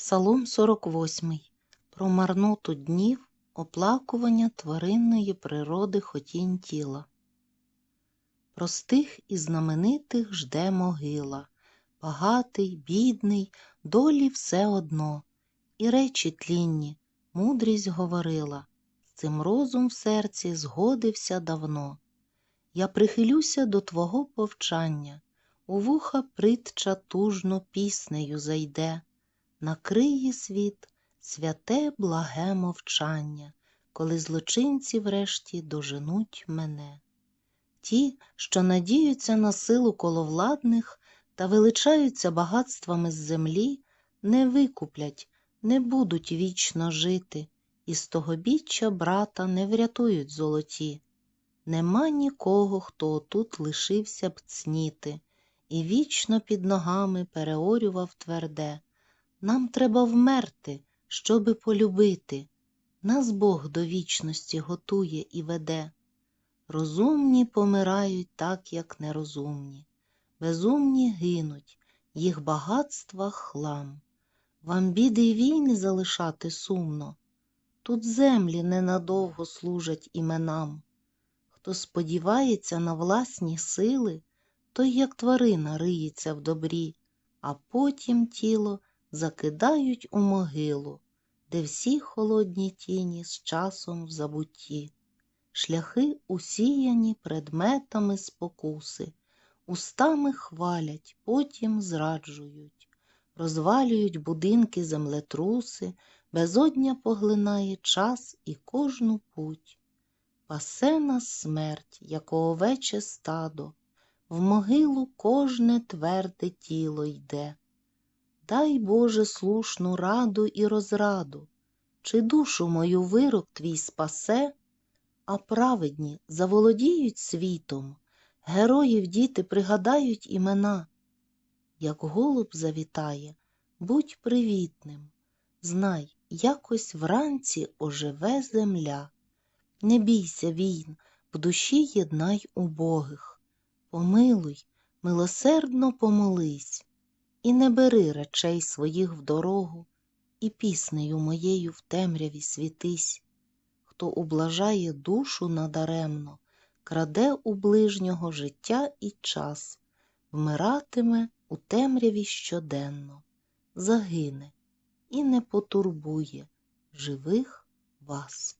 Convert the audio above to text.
Псалом 48. Про марноту днів, оплакування тваринної природи хотінь тіла. Простих і знаменитих жде могила, багатий, бідний, долі все одно. І речі тлінні, мудрість говорила, з цим розум в серці згодився давно. Я прихилюся до твого повчання, у вуха притча тужно піснею зайде, накриє світ святе благе мовчання, коли злочинці врешті доженуть мене. Ті, що надіються на силу коловладних та величаються багатствами з землі, не викуплять, не будуть вічно жити, і з того біччя брата не врятують золоті. Нема нікого, хто тут лишився б цніти, і вічно під ногами переорював тверде. Нам треба вмерти, щоби полюбити. Нас Бог до вічності готує і веде. Розумні помирають так, як нерозумні, безумні гинуть, їх багатства хлам. Вам біди й війни залишати сумно. Тут землі ненадовго служать іменам. Хто сподівається на власні сили, той, як тварина, риється в добрі, а потім тіло закидають у могилу, де всі холодні тіні з часом в забутті. Шляхи усіяні предметами спокуси, устами хвалять, потім зраджують, розвалюють будинки землетруси, безодня поглинає час і кожну путь. Пасе нас смерть, як овече стадо, в могилу кожне тверде тіло йде. Дай Боже слушну раду і розраду, чи душу мою вирок твій спасе, а праведні заволодіють світом, героїв діти пригадають імена. Як голуб завітає, будь привітним, знай, якось вранці оживе земля. Не бійся війн, в душі єднай убогих, помилуй, милосердно помолись, і не бери речей своїх в дорогу, і піснею моєю в темряві світись. Хто ублажає душу надаремно, краде у ближнього життя і час, вмиратиме у темряві щоденно, загине і не потурбує живих вас.